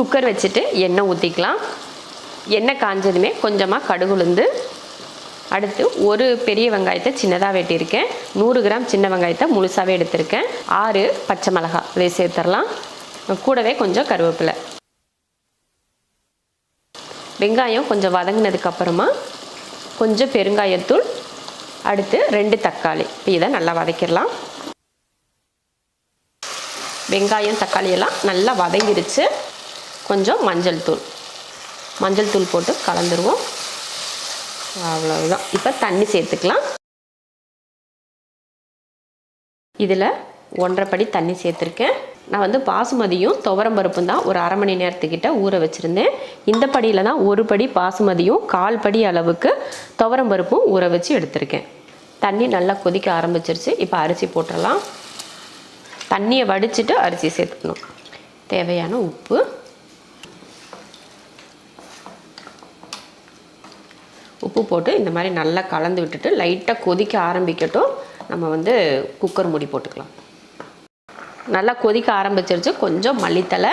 Cooker வச்சுட்டு எண்ணெய் ஊற்றிக்கலாம் எண்ணெய் காஞ்சதுமே கொஞ்சமாக கடுகுளுந்து அடுத்து ஒரு பெரிய வெங்காயத்தை சின்னதாக வெட்டியிருக்கேன். நூறு கிராம் சின்ன வெங்காயத்தை முழுசாகவே எடுத்திருக்கேன். ஆறு பச்சை மிளகாய் இதை சேர்த்துடலாம். கூடவே கொஞ்சம் கருவேப்பிலை. வெங்காயம் கொஞ்சம் வதங்கினதுக்கப்புறமா கொஞ்சம் பெருங்காயத்தூள் அடுத்து ரெண்டு தக்காளி. இப்போ இதை நல்லா வதக்கிடலாம். வெங்காயம் தக்காளியெல்லாம் நல்லா வதங்கிருச்சு. கொஞ்சம் மஞ்சள் தூள். மஞ்சள் தூள் போட்டு கலந்துருவோம். அவ்வளோதான் இப்போ தண்ணி சேர்த்துக்கலாம். இதில் ஒன்றரை படி தண்ணி சேர்த்துருக்கேன். நான் வந்து பாசுமதியும் துவரம் பருப்பும் தான் ஒரு அரை மணி நேரத்துக்கிட்ட ஊற வச்சுருந்தேன். இந்த படியில் தான் ஒரு படி பாசுமதியும் கால் படி அளவுக்கு துவரம் பருப்பும் ஊற வச்சு எடுத்திருக்கேன். தண்ணி நல்லா கொதிக்க ஆரம்பிச்சிருச்சு. இப்போ அரிசி போட்டுடலாம். தண்ணியை வடிச்சிட்டு அரிசி சேர்த்துக்கணும். தேவையான உப்பு. உப்பு போட்டு இந்த மாதிரி நல்லா கலந்து விட்டுட்டு லைட்டாக கொதிக்க ஆரம்பிக்கட்டும். நம்ம வந்து குக்கர் மூடி போட்டுக்கலாம். நல்லா கொதிக்க ஆரம்பிச்சிருச்சு. கொஞ்சம் மல்லித்தலை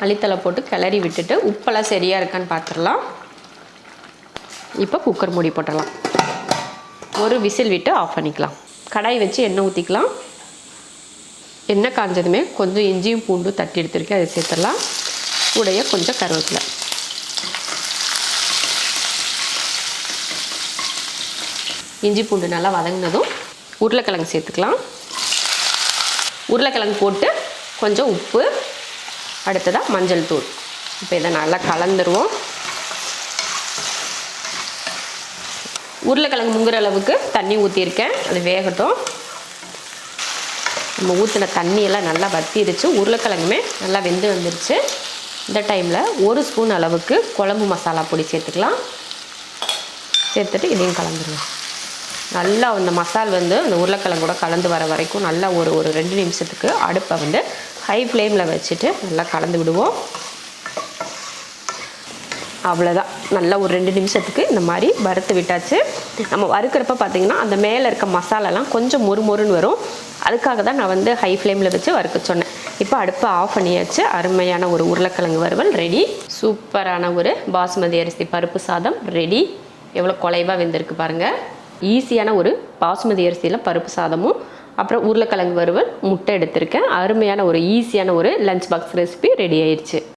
மல்லித்தலை போட்டு கிளறி விட்டுட்டு உப்பெல்லாம் சரியாக இருக்கான்னு பார்த்துடலாம் இப்போ குக்கர் மூடி போட்டுடலாம். ஒரு விசில் விட்டு ஆஃப் பண்ணிக்கலாம். கடாய் வச்சு எண்ணெய் ஊற்றிக்கலாம் எண்ணெய் காஞ்சதுமே கொஞ்சம் இஞ்சியும் பூண்டும் தட்டி எடுத்துருக்கேன் அதை சேர்த்துடலாம். கூடைய கொஞ்சம் கருவேப்பிலை. இஞ்சி பூண்டு நல்லா வதங்கினதும் உருளைக்கிழங்கு சேர்த்துக்கலாம். உருளைக்கிழங்கு போட்டு கொஞ்சம் உப்பு அடுத்ததாக மஞ்சள் தூள். இப்போ இதை நல்லா கலந்துருவோம். உருளைக்கிழங்கு முங்குற அளவுக்கு தண்ணி ஊற்றிருக்கேன் அது வேகட்டும். நம்ம ஊற்றின தண்ணியெல்லாம் நல்லா வத்திருச்சு. உருளைக்கிழங்குமே நல்லா வெந்து வந்துருச்சு. இந்த டைமில் ஒரு ஸ்பூன் அளவுக்கு குழம்பு மசாலா பொடி சேர்த்துக்கலாம். சேர்த்துட்டு இதையும் கலந்துருவோம். நல்லா அந்த மசால் வந்து அந்த உருளைக்கிழங்கூட கலந்து வர வரைக்கும் நல்லா ஒரு ஒரு ரெண்டு நிமிஷத்துக்கு அடுப்பை வந்து ஹை ஃப்ளேமில் வச்சுட்டு நல்லா கலந்து விடுவோம். அவ்வளோதான் நல்லா ஒரு ரெண்டு நிமிஷத்துக்கு இந்த மாதிரி வறுத்து விட்டாச்சு. நம்ம வறுக்கிறப்ப பார்த்தீங்கன்னா அந்த மேலே இருக்க மசாலாலாம் கொஞ்சம் மொறு மொறுன்னு வரும். அதுக்காக தான் நான் வந்து ஹை ஃப்ளேமில் வச்சு வறுக்க சொன்னேன். இப்போ அடுப்பை ஆஃப் பண்ணியாச்சு. அருமையான ஒரு உருளைக்கிழங்கு வறுவல் ரெடி சூப்பரான ஒரு பாஸ்மதி அரிசி பருப்பு சாதம் ரெடி எவ்வளோ குலைவாக வெந்திருக்கு பாருங்கள் ஈஸியான ஒரு பாசுமதி அரிசியில் பருப்பு சாதமும் அப்புறம் உருளைக்கிழங்கு வறுவல் முட்டை எடுத்திருக்கேன். அருமையான ஒரு ஈஸியான ஒரு லஞ்ச் பாக்ஸ் ரெசிபி ரெடி ஆயிடுச்சு.